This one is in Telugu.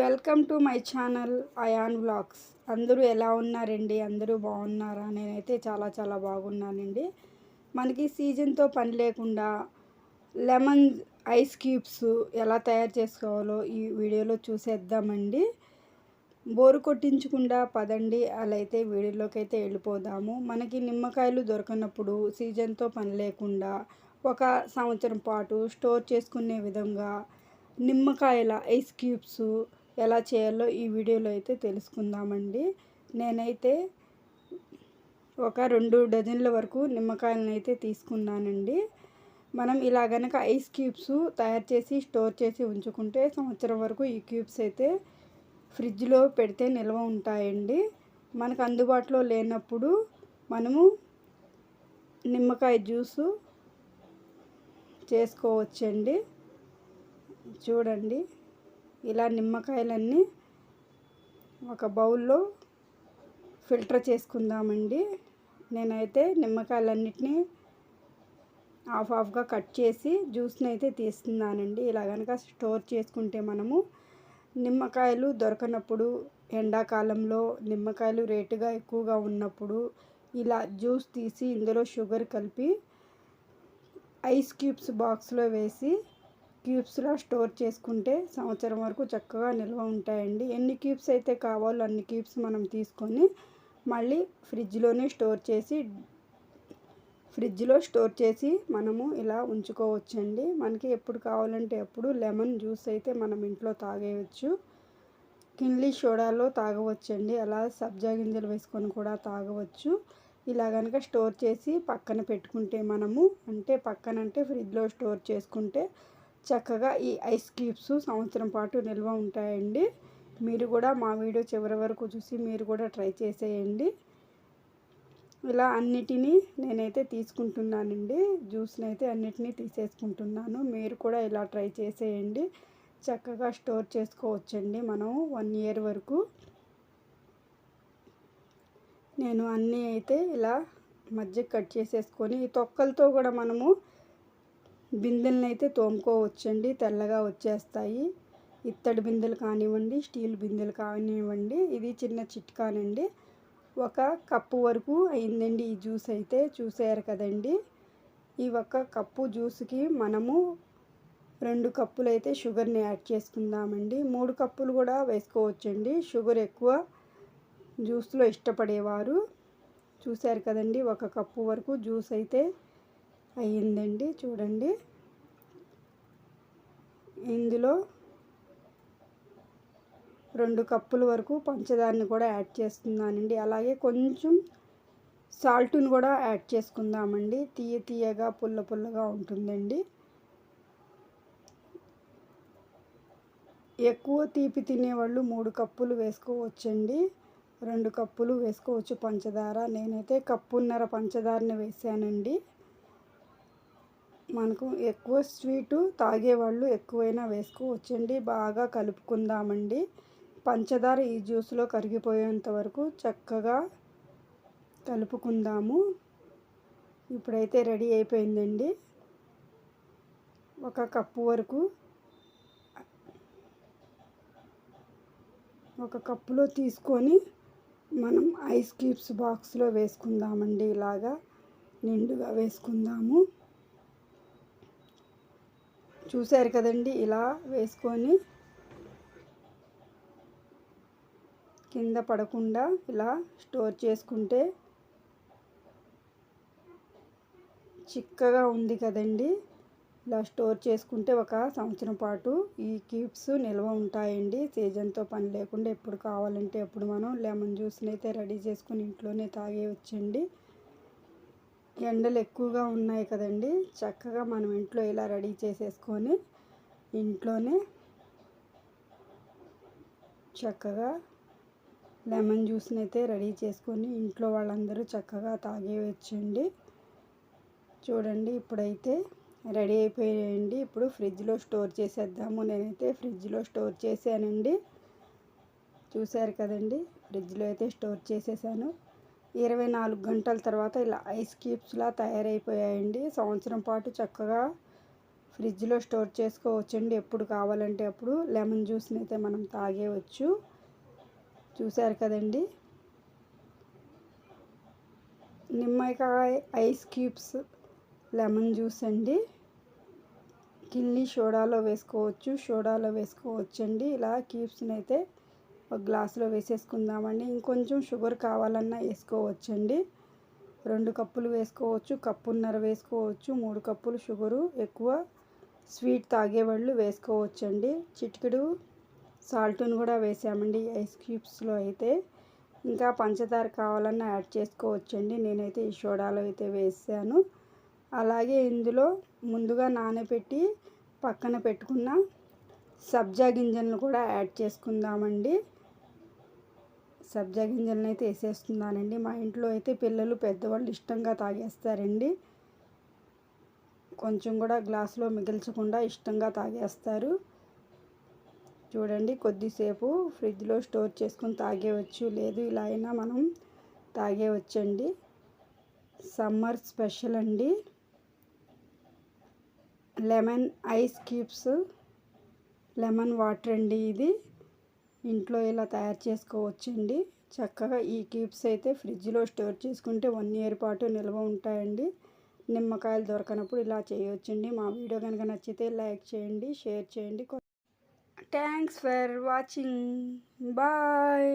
Welcome to my channel Ayaan vlogs. అందరూ ఎలా ఉన్నారండి? అందరూ బాగున్నారా? నేనైతే చాలా చాలా బాగున్నానండి. మనకి సీజన్తో పని లేకుండా లెమన్ ఐస్ క్యూబ్స్ ఎలా తయారు చేసుకోవాలో ఈ వీడియోలో చూసేద్దామండి. బోరు కొట్టించకుండా పదండి అలా అయితే వీడియోలోకి అయితే వెళ్ళిపోదాము. మనకి నిమ్మకాయలు దొరకనప్పుడు సీజన్తో పని లేకుండా ఒక సంవత్సరం పాటు స్టోర్ చేసుకునే విధంగా నిమ్మకాయల ఐస్ క్యూబ్స్ ఎలా చేయాలో ఈ వీడియోలో అయితే తెలుసుకుందామండి. నేనైతే ఒక రెండు డజన్ల వరకు నిమ్మకాయలను అయితే తీసుకున్నానండి. మనం ఇలా గనక ఐస్ క్యూబ్స్ తయారు చేసి స్టోర్ చేసి ఉంచుకుంటే సంవత్సరం వరకు ఈ క్యూబ్స్ అయితే ఫ్రిడ్జ్లో పెడితే నిల్వ ఉంటాయండి. మనకు అందుబాటులో లేనప్పుడు మనము నిమ్మకాయ జ్యూసు చేసుకోవచ్చండి. చూడండి. ఇలా నిమ్మకాయలన్నీ ఒక బౌల్లో ఫిల్టర్ చేసుకుందామండి. నేనైతే నిమ్మకాయలన్నిటినీ హాఫ్ హాఫ్గా కట్ చేసి జ్యూస్ని అయితే తీస్తున్నానండి. ఇలా కనుక స్టోర్ చేసుకుంటే మనము నిమ్మకాయలు దొరకనప్పుడు ఎండాకాలంలో నిమ్మకాయలు రేటుగా ఎక్కువగా ఉన్నప్పుడు ఇలా జ్యూస్ తీసి ఇందులో షుగర్ కలిపి ఐస్ క్యూబ్స్ బాక్స్లో వేసి క్యూబ్స్లో స్టోర్ చేసుకుంటే సంవత్సరం వరకు చక్కగా నిల్వ ఉంటాయండి. ఎన్ని క్యూబ్స్ అయితే కావాలో అన్ని క్యూబ్స్ మనం తీసుకొని మళ్ళీ ఫ్రిడ్జ్లోనే స్టోర్ చేసి ఫ్రిడ్జ్లో స్టోర్ చేసి మనము ఇలా ఉంచుకోవచ్చండి. మనకి ఎప్పుడు కావాలంటే ఎప్పుడు లెమన్ జ్యూస్ అయితే మనం ఇంట్లో తాగేయచ్చు. కిన్లీ సోడాలో తాగవచ్చండి. అలా సబ్జా గింజలు వేసుకొని కూడా తాగవచ్చు. ఇలా కనుక స్టోర్ చేసి పక్కన పెట్టుకుంటే మనము అంటే పక్కన అంటే ఫ్రిడ్జ్లో స్టోర్ చేసుకుంటే చక్కగా ఈ ఐస్ క్యూబ్స్ సంవత్సరం పాటు నిల్వ ఉంటాయండి. మీరు కూడా మా వీడియో చివరి వరకు చూసి మీరు కూడా ట్రై చేసేయండి. ఇలా అన్నిటినీ నేనైతే తీసుకుంటున్నానండి. జ్యూస్ని అయితే అన్నిటినీ తీసేసుకుంటున్నాను. మీరు కూడా ఇలా ట్రై చేసేయండి. చక్కగా స్టోర్ చేసుకోవచ్చండి మనం వన్ ఇయర్ వరకు. నేను అన్నీ అయితే ఇలా మధ్య కట్ చేసేసుకొని ఈ తొక్కలతో కూడా మనము బిందెలను అయితే తోముకోవచ్చండి. తెల్లగా వచ్చేస్తాయి. ఇత్తడి బిందెలు కానివ్వండి స్టీల్ బిందెలు కానివ్వండి ఇది చిన్న చిట్కానండి ఒక కప్పు వరకు అయిందండి ఈ జ్యూస్ అయితే. చూసారు కదండి. ఈ ఒక్క కప్పు జ్యూస్కి మనము రెండు కప్పులు అయితే షుగర్ని యాడ్ చేసుకుందామండి. మూడు కప్పులు కూడా వేసుకోవచ్చండి. షుగర్ ఎక్కువ జ్యూస్లో ఇష్టపడేవారు. చూశారు కదండి ఒక కప్పు వరకు జ్యూస్ అయితే అయ్యిందండి చూడండి. ఇందులో రెండు కప్పుల వరకు పంచదారని కూడా యాడ్ చేస్తున్నానండి. అలాగే కొంచెం సాల్ట్ని కూడా యాడ్ చేసుకుందామండి. తీయ తీయగా పుల్ల పుల్లగా ఉంటుందండి. ఎక్కువ తీపి తినేవాళ్ళు మూడు కప్పులు వేసుకోవచ్చండి. రెండు కప్పులు వేసుకోవచ్చు పంచదార. నేనైతే కప్పున్నర పంచదారని వేసానండి. మనకు ఎక్కువ స్వీటు తాగేవాళ్ళు ఎక్కువైనా వేసుకోవచ్చండి. బాగా కలుపుకుందామండి. పంచదార ఈ జ్యూస్లో కరిగిపోయేంత వరకు చక్కగా కలుపుకుందాము. ఇప్పుడైతే రెడీ అయిపోయిందండి. ఒక కప్పు వరకు ఒక కప్పులో తీసుకొని మనం ఐస్ క్యూబ్స్ బాక్స్లో వేసుకుందామండి. ఇలాగా నిండుగా వేసుకుందాము. చూశారు కదండి ఇలా వేసుకొని కింద పడకుండా ఇలా స్టోర్ చేసుకుంటే చిక్కగా ఉంది కదండి. ఇలా స్టోర్ చేసుకుంటే ఒక సంవత్సరం పాటు ఈ క్యూబ్స్ నిల్వ ఉంటాయండి. సీజన్తో పని లేకుండా ఎప్పుడు కావాలంటే ఎప్పుడు మనం లెమన్ జ్యూస్ని అయితే రెడీ చేసుకుని ఇంట్లోనే తాగేయచ్చండి. ఎండలు ఎక్కువగా ఉన్నాయి కదండి. చక్కగా మనం ఇంట్లో ఇలా రెడీ చేసేసుకొని ఇంట్లోనే చక్కగా లెమన్ జ్యూస్ని అయితే రెడీ చేసుకొని ఇంట్లో వాళ్ళందరూ చక్కగా తాగేయచ్చండి. చూడండి ఇప్పుడైతే రెడీ అయిపోయాయండి. ఇప్పుడు ఫ్రిడ్జ్లో స్టోర్ చేసేద్దాము. నేనైతే ఫ్రిడ్జ్లో స్టోర్ చేశానండి. చూశారు కదండి ఫ్రిడ్జ్లో అయితే స్టోర్ చేసేసాను. ఇరవై నాలుగు గంటల తర్వాత ఇలా ఐస్ క్యూబ్స్లా తయారైపోయాయండి. సంవత్సరం పాటు చక్కగా ఫ్రిడ్జ్లో స్టోర్ చేసుకోవచ్చండి. ఎప్పుడు కావాలంటే అప్పుడు లెమన్ జ్యూస్ని అయితే మనం తాగేవచ్చు. చూసారు కదండి? నిమ్మకాయ ఐస్ క్యూబ్స్ లెమన్ జ్యూస్ అండి. కిల్లి సోడాలో వేసుకోవచ్చు సోడాలో వేసుకోవచ్చండి. ఇలా క్యూబ్స్ని అయితే ఒక గ్లాసులో వేసేసుకుందామండి. ఇంకొంచెం షుగర్ కావాలన్నా వేసుకోవచ్చండి. రెండు కప్పులు వేసుకోవచ్చు కప్పున్నర వేసుకోవచ్చు మూడు కప్పులు షుగరు ఎక్కువ. స్వీట్ తాగేవాళ్ళు వేసుకోవచ్చండి. చిటికెడు సాల్ట్ని కూడా వేసామండి ఐస్ క్యూబ్స్లో అయితే. ఇంకా పంచదార కావాలన్నా యాడ్ చేసుకోవచ్చండి. నేనైతే ఈ సోడాలో అయితే వేసాను. అలాగే ఇందులో ముందుగా నానబెట్టి పక్కన పెట్టుకున్న సబ్జా గింజలను కూడా యాడ్ చేసుకుందామండి. సబ్జా గింజలను అయితే వేసేస్తున్నానండి. మా ఇంట్లో అయితే పిల్లలు పెద్దవాళ్ళు ఇష్టంగా తాగేస్తారండి. కొంచెం కూడా గ్లాసులో మిగిల్చకుండా ఇష్టంగా తాగేస్తారు. చూడండి కొద్దిసేపు ఫ్రిడ్జ్లో స్టోర్ చేసుకుని తాగేవచ్చు లేదు ఇలా అయినా మనం తాగేవచ్చండి సమ్మర్ స్పెషల్ అండి. Lemon ice cubes lemon water అండి ఇది. ఇంట్లో ఇలా తయారు చేసుకోవచ్చండి. చక్కగా ఈ క్యూబ్స్ అయితే ఫ్రిడ్జ్లో స్టోర్ చేసుకుంటే వన్ ఇయర్ పాటు నిల్వ ఉంటాయండి. నిమ్మకాయలు దొరకనప్పుడు ఇలా చేయవచ్చండి మా వీడియో కనుక నచ్చితే లైక్ చేయండి షేర్ చేయండి. Thanks for watching. బాయ్.